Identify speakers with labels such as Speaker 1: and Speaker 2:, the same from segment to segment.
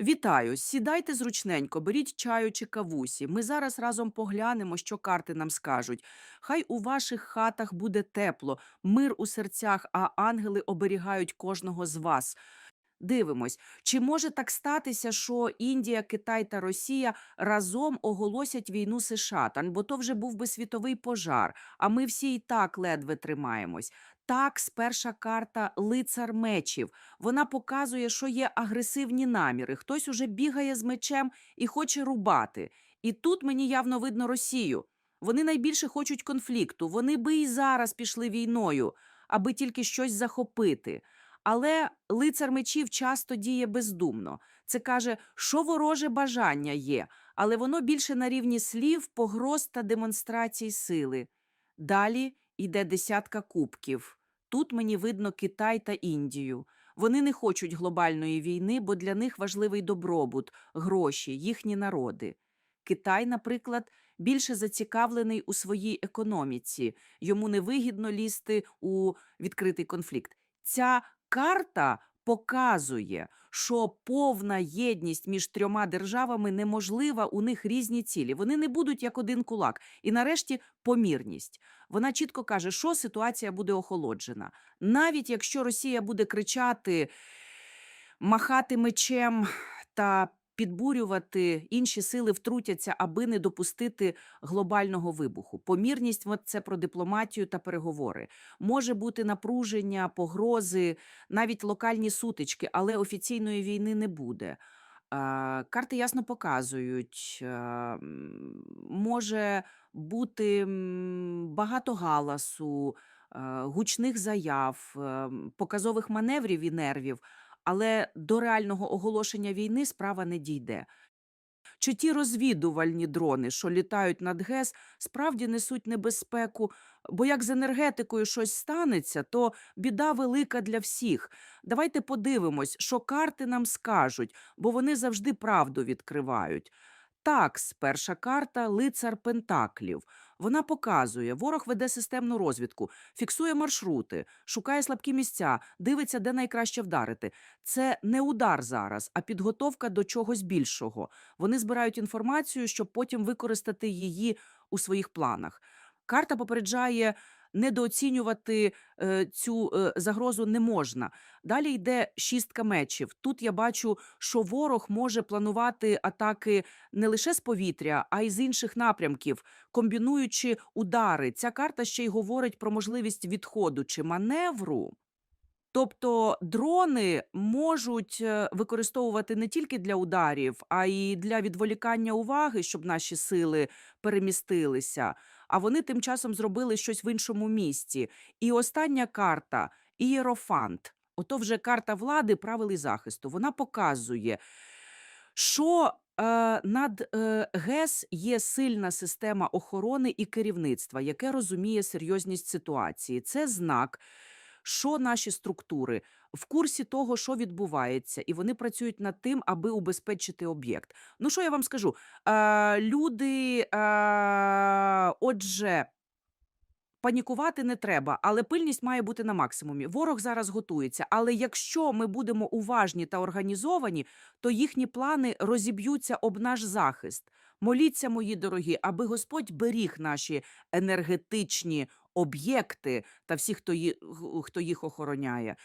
Speaker 1: Вітаю! Сідайте зручненько, беріть чаю чи кавусі. Ми зараз разом поглянемо, що карти нам скажуть. Хай у ваших хатах буде тепло, мир у серцях, а ангели оберігають кожного з вас. Дивимось, чи може так статися, що Індія, Китай та Росія разом оголосять війну США, бо то вже був би світовий пожар, а ми всі і так ледве тримаємось. Так, перша карта лицар мечів. Вона показує, що є агресивні наміри. Хтось уже бігає з мечем і хоче рубати. І тут мені явно видно Росію. Вони найбільше хочуть конфлікту. Вони би і зараз пішли війною, аби тільки щось захопити. Але лицар мечів часто діє бездумно. Це каже, що вороже бажання є, але воно більше на рівні слів, погроз та демонстрацій сили. Далі йде десятка кубків. Тут мені видно Китай та Індію. Вони не хочуть глобальної війни, бо для них важливий добробут, гроші, їхні народи. Китай, наприклад, більше зацікавлений у своїй економіці. Йому невигідно лізти у відкритий конфлікт. Ця карта показує, що повна єдність між трьома державами неможлива, у них різні цілі. Вони не будуть як один кулак. І нарешті помірність. Вона чітко каже, що ситуація буде охолоджена. Навіть якщо Росія буде кричати, махати мечем та підбурювати, інші сили втрутяться, аби не допустити глобального вибуху. Помірність це про дипломатію та переговори. Може бути напруження, погрози, навіть локальні сутички, але офіційної війни не буде. Карти ясно показують, може бути багато галасу, гучних заяв, показових маневрів і нервів, але до реального оголошення війни справа не дійде. Чи ті розвідувальні дрони, що літають над ГЕС, справді несуть небезпеку? Бо як з енергетикою щось станеться, то біда велика для всіх. Давайте подивимось, що карти нам скажуть, бо вони завжди правду відкривають. Такс, перша карта лицар Пентаклів. Вона показує, ворог веде системну розвідку, фіксує маршрути, шукає слабкі місця, дивиться, де найкраще вдарити. Це не удар зараз, а підготовка до чогось більшого. Вони збирають інформацію, щоб потім використати її у своїх планах. Карта попереджає. Недооцінювати е, цю е, загрозу не можна. Далі йде шістка мечів. Тут я бачу, що ворог може планувати атаки не лише з повітря, а й з інших напрямків, комбінуючи удари. Ця карта ще й говорить про можливість відходу чи маневру. Тобто дрони можуть е, використовувати не тільки для ударів, а й для відволікання уваги, щоб наші сили перемістилися. А вони тим часом зробили щось в іншому місці. І остання карта ієрофант. Ото вже карта влади, правил і захисту. Вона показує, що е, над е, ГЕС є сильна система охорони і керівництва, яке розуміє серйозність ситуації. Це знак, що наші структури в курсі того, що відбувається, і вони працюють над тим, аби убезпечити об'єкт. Ну, що я вам скажу? Е, люди, е, отже. Панікувати не треба, але пильність має бути на максимумі. Ворог зараз готується. Але якщо ми будемо уважні та організовані, то їхні плани розіб'ються об наш захист. Моліться, мої дорогі, аби Господь беріг наші енергетичні об'єкти та всі, хто, хто їх охороняє.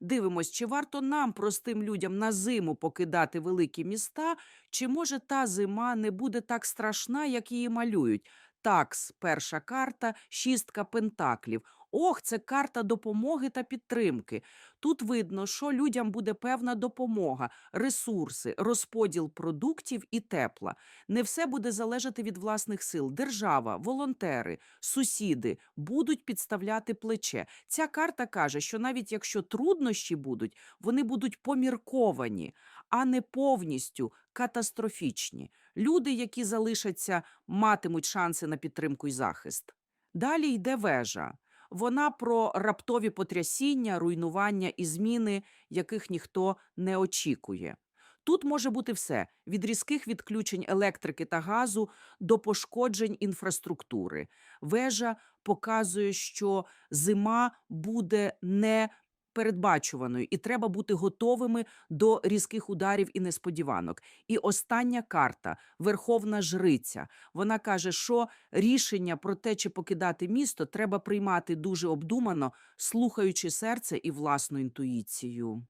Speaker 1: Дивимось, чи варто нам, простим людям, на зиму покидати великі міста, чи може та зима не буде так страшна, як її малюють. Такс, перша карта, шістка пентаклів. Ох, це карта допомоги та підтримки. Тут видно, що людям буде певна допомога, ресурси, розподіл продуктів і тепла. Не все буде залежати від власних сил. Держава, волонтери, сусіди будуть підставляти плече. Ця карта каже, що навіть якщо труднощі будуть, вони будуть помірковані, а не повністю катастрофічні. Люди, які залишаться, матимуть шанси на підтримку і захист. Далі йде вежа. Вона про раптові потрясіння, руйнування і зміни, яких ніхто не очікує. Тут може бути все: від різких відключень електрики та газу до пошкоджень інфраструктури. Вежа показує, що зима буде не передбачуваною, і треба бути готовими до різких ударів і несподіванок. І остання карта Верховна Жриця. Вона каже, що рішення про те, чи покидати місто, треба приймати дуже обдумано, слухаючи серце і власну інтуїцію.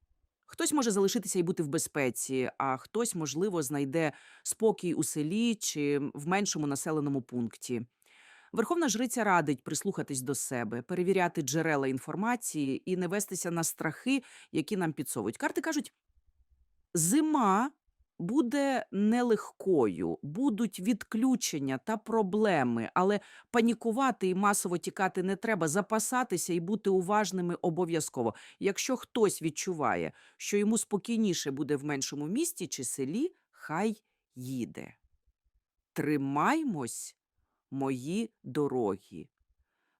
Speaker 1: Хтось може залишитися і бути в безпеці, а хтось, можливо, знайде спокій у селі чи в меншому населеному пункті. Верховна жриця радить прислухатись до себе, перевіряти джерела інформації і не вестися на страхи, які нам підсовують. Карти кажуть, зима буде нелегкою, будуть відключення та проблеми, але панікувати і масово тікати не треба, запасатися і бути уважними обов'язково. Якщо хтось відчуває, що йому спокійніше буде в меншому місті чи селі, хай їде. Тримаймось, мої дорогі,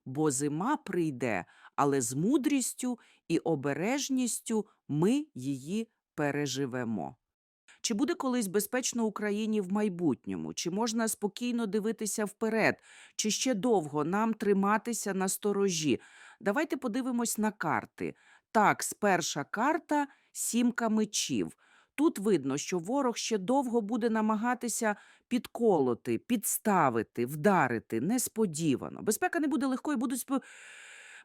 Speaker 1: бо зима прийде, але з мудрістю і обережністю ми її переживемо. Чи буде колись безпечно Україні в майбутньому? Чи можна спокійно дивитися вперед? Чи ще довго нам триматися на сторожі? Давайте подивимось на карти. Так, перша карта сімка мечів. Тут видно, що ворог ще довго буде намагатися підколоти, підставити, вдарити несподівано. Безпека не буде легкою, будуть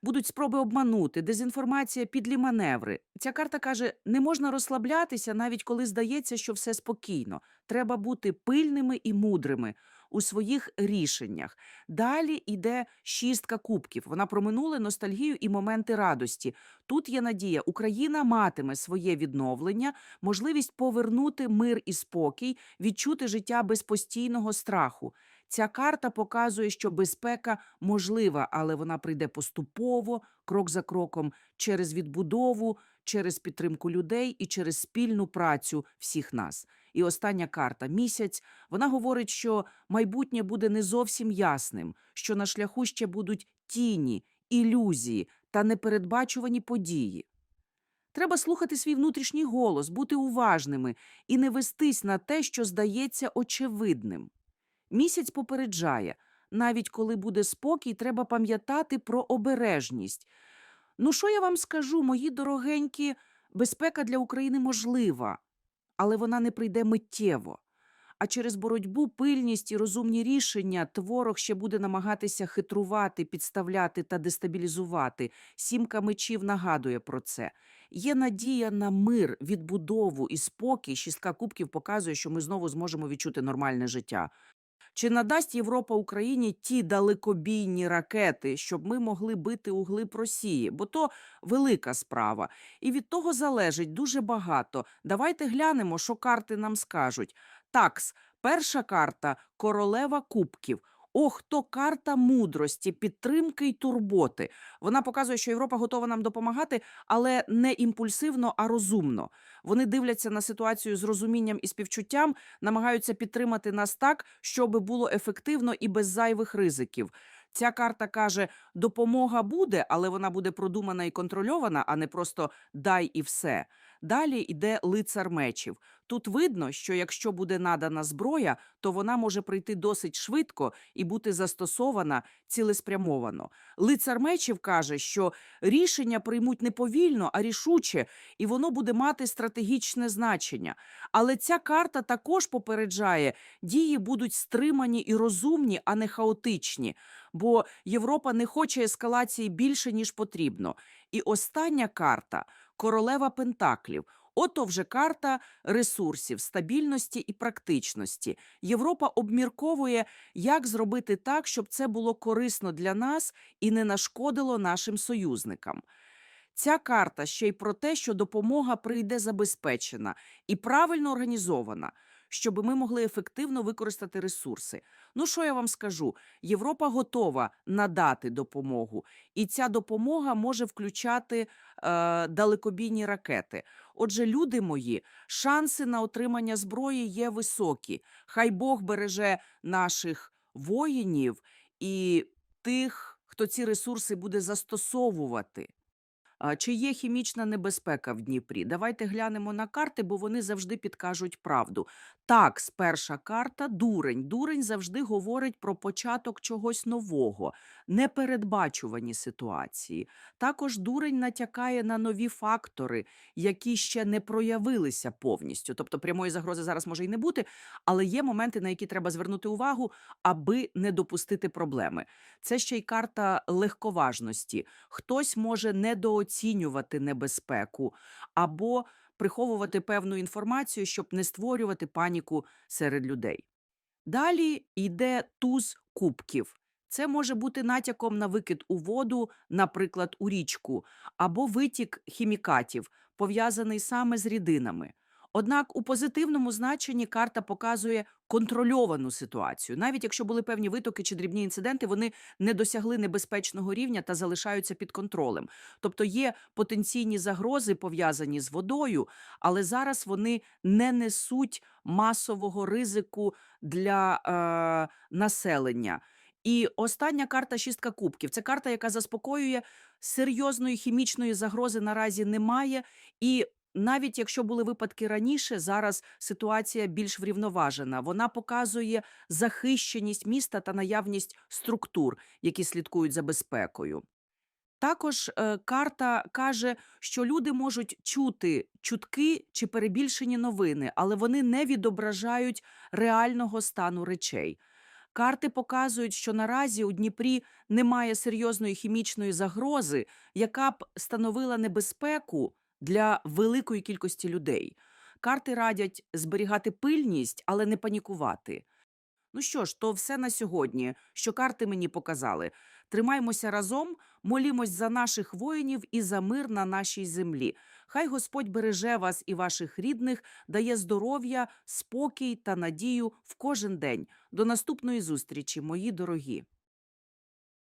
Speaker 1: будуть спроби обманути, дезінформація, підлі маневри. Ця карта каже: не можна розслаблятися, навіть коли здається, що все спокійно. Треба бути пильними і мудрими у своїх рішеннях. Далі йде шістка кубків. Вона про минуле, ностальгію і моменти радості. Тут є надія, Україна матиме своє відновлення, можливість повернути мир і спокій, відчути життя без постійного страху. Ця карта показує, що безпека можлива, але вона прийде поступово, крок за кроком, через відбудову, через підтримку людей і через спільну працю всіх нас. І остання карта місяць. Вона говорить, що майбутнє буде не зовсім ясним, що на шляху ще будуть тіні, ілюзії та непередбачувані події. Треба слухати свій внутрішній голос, бути уважними і не вестись на те, що здається очевидним. Місяць попереджає, навіть коли буде спокій, треба пам'ятати про обережність. Ну, що я вам скажу, мої дорогенькі, безпека для України можлива, але вона не прийде миттєво. А через боротьбу, пильність і розумні рішення творог ще буде намагатися хитрувати, підставляти та дестабілізувати. Сімка мечів нагадує про це. Є надія на мир, відбудову і спокій. Шістка кубків показує, що ми знову зможемо відчути нормальне життя. Чи надасть Європа Україні ті далекобійні ракети, щоб ми могли бити у глиб Росії? Бо то велика справа. І від того залежить дуже багато. Давайте глянемо, що карти нам скажуть. Такс, перша карта королева кубків. Ох, то карта мудрості, підтримки й турботи. Вона показує, що Європа готова нам допомагати, але не імпульсивно, а розумно. Вони дивляться на ситуацію з розумінням і співчуттям, намагаються підтримати нас так, щоб було ефективно і без зайвих ризиків. Ця карта каже: допомога буде, але вона буде продумана і контрольована, а не просто дай і все. Далі йде лицар мечів. Тут видно, що якщо буде надана зброя, то вона може прийти досить швидко і бути застосована цілеспрямовано. Лицар мечів каже, що рішення приймуть не повільно, а рішуче, і воно буде мати стратегічне значення. Але ця карта також попереджає, дії будуть стримані і розумні, а не хаотичні. Бо Європа не хоче ескалації більше, ніж потрібно. І остання карта королева Пентаклів. Ото вже карта ресурсів, стабільності і практичності. Європа обмірковує, як зробити так, щоб це було корисно для нас і не нашкодило нашим союзникам. Ця карта ще й про те, що допомога прийде забезпечена і правильно організована, щоб ми могли ефективно використати ресурси. Ну що я вам скажу? Європа готова надати допомогу, і ця допомога може включати е, далекобійні ракети. Отже, люди мої, шанси на отримання зброї є високі. Хай Бог береже наших воїнів і тих, хто ці ресурси буде застосовувати. Чи є хімічна небезпека в Дніпрі? Давайте глянемо на карти, бо вони завжди підкажуть правду. Так, перша карта дурень. Дурень завжди говорить про початок чогось нового, непередбачувані ситуації. Також дурень натякає на нові фактори, які ще не проявилися повністю. Тобто прямої загрози зараз може й не бути, але є моменти, на які треба звернути увагу, аби не допустити проблеми. Це ще й карта легковажності. Хтось може недооцінювати небезпеку або приховувати певну інформацію, щоб не створювати паніку серед людей. Далі йде туз кубків. Це може бути натяком на викид у воду, наприклад, у річку, або витік хімікатів, пов'язаний саме з рідинами. Однак у позитивному значенні карта показує контрольовану ситуацію. Навіть якщо були певні витоки чи дрібні інциденти, вони не досягли небезпечного рівня та залишаються під контролем. Тобто є потенційні загрози пов'язані з водою, але зараз вони не несуть масового ризику для е, населення. І остання карта шістка кубків. Це карта, яка заспокоює серйозної хімічної загрози наразі немає. І навіть якщо були випадки раніше, зараз ситуація більш врівноважена. Вона показує захищеність міста та наявність структур, які слідкують за безпекою. Також е, карта каже, що люди можуть чути чутки чи перебільшені новини, але вони не відображають реального стану речей. Карти показують, що наразі у Дніпрі немає серйозної хімічної загрози, яка б становила небезпеку для великої кількості людей. Карти радять зберігати пильність, але не панікувати. Ну що ж, то все на сьогодні, що карти мені показали. Тримаймося разом, молімось за наших воїнів і за мир на нашій землі. Хай Господь береже вас і ваших рідних, дає здоров'я, спокій та надію в кожен день. До наступної зустрічі, мої дорогі.